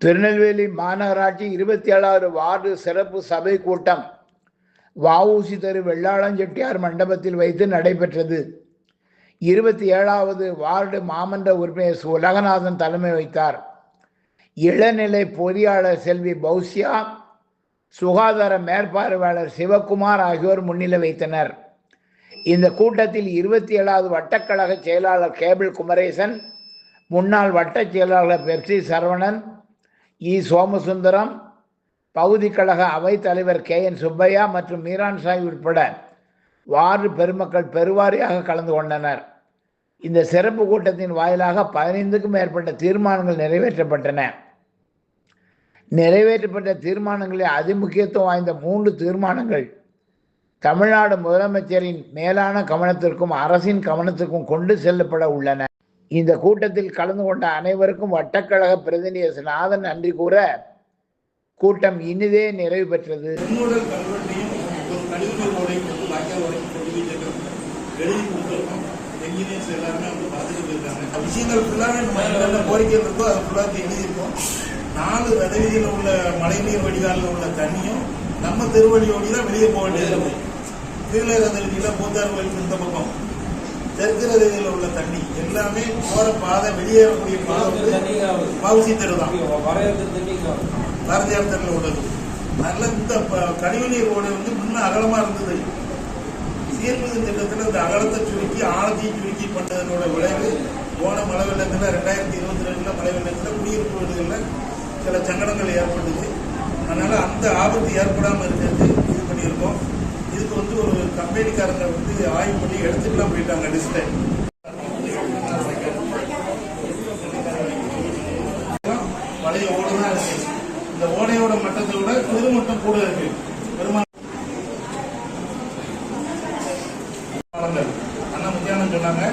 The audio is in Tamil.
திருநெல்வேலி மாநகராட்சி இருபத்தி ஏழாவது வார்டு சிறப்பு சபை கூட்டம். வஉசி தெரு வெள்ளாளம் செட்டியார் மண்டபத்தில் வைத்து நடைபெற்றது. இருபத்தி ஏழாவது வார்டு மாமன்ற உறுப்பினர் உலகநாதன் தலைமை வைத்தார் இளநிலை பொறியாளர் செல்வி பௌசியா சுகாதார மேற்பார்வையாளர் சிவக்குமார் ஆகியோர் முன்னிலை வைத்தனர் இந்த கூட்டத்தில் இருபத்தி ஏழாவது வட்டக்கழக செயலாளர் கேபிள் குமரேசன் முன்னாள் வட்டச் செயலாளர் பெப்சி சரவணன் இ. சோமசுந்தரம் பகுதி கழக அவைத் தலைவர் கே. என். சுப்பையா மற்றும் மீரான் சாய் உட்பட வார்டு பெருமக்கள் பெருவாரியாக கலந்து கொண்டனர். இந்த சிறப்பு கூட்டத்தின் வாயிலாக பதினைந்துக்கும் மேற்பட்ட தீர்மானங்கள் நிறைவேற்றப்பட்டன. நிறைவேற்றப்பட்ட தீர்மானங்களில் அதிமுக்கியத்துவம் வாய்ந்த மூன்று தீர்மானங்கள் தமிழ்நாடு முதலமைச்சரின் மேலான கவனத்திற்கும் அரசின் கவனத்திற்கும் கொண்டு செல்லப்பட உள்ளன. இந்த கூட்டத்தில் கலந்து கொண்ட அனைவருக்கும் வட்டக்கழக பிரதிநிதி நாதன் நன்றி கூற கூட்டம் இனிதே நிறைவு பெற்றது. விஷயங்கள் ஃபுல்லாகவே நம்ம என்னென்ன கோரிக்கை இருக்கோ அதை ஃபுல்லாக எழுதியிருக்கோம். நாலு உள்ள மழைநீர் வடிகாலில் உள்ள தண்ணியும் நம்ம திருவழியோடி தான் வெளியே போக வேண்டியது கீழே ரதவீதியில் பூத்தார் கோயிலுக்கு இந்த பக்கம். தெற்கு ரதவீதியில் உள்ள தண்ணி. எல்லாமே போற பாதை வெளியேறக்கூடிய பாதை வந்து பவுசி தெரு தான். பாரதியார் தெருவில் உள்ளது. அதனால இந்த ப- கழிவுநீர் ஓடை வந்து முன்ன அகலமா இருந்தது. சீர்மிகு திட்டத்தில் இந்த அகலத்தை சுருக்கி ஆழத்தையும் சுருக்கி பண்ணதனோட விளைவு போன மழை வெள்ளத்தில் ரெண்டாயிரத்தி இருபத்தி ரெண்டுல மழை வெள்ளத்தில் குடியிருப்பு வீடுகளில் சில சங்கடங்கள் ஏற்பட்டுச்சு. அதனால அந்த ஆபத்து ஏற்படாமல் இருக்கிறது இது பண்ணியிருக்கோம். இதுக்கு வந்து ஒரு கம்பெனிக்காரங்க வந்து ஆய்வு பண்ணி எடுத்துக்கலாம் போயிட்டாங்க லிஸ்ட்டை பழைய ஓடு தான் இருக்கு. இந்த ஓடையோட மட்டத்தை விட பெருமட்டம் கூட இருக்கு. பெருமாள் அண்ணா முத்தியானம் சொன்னாங்க.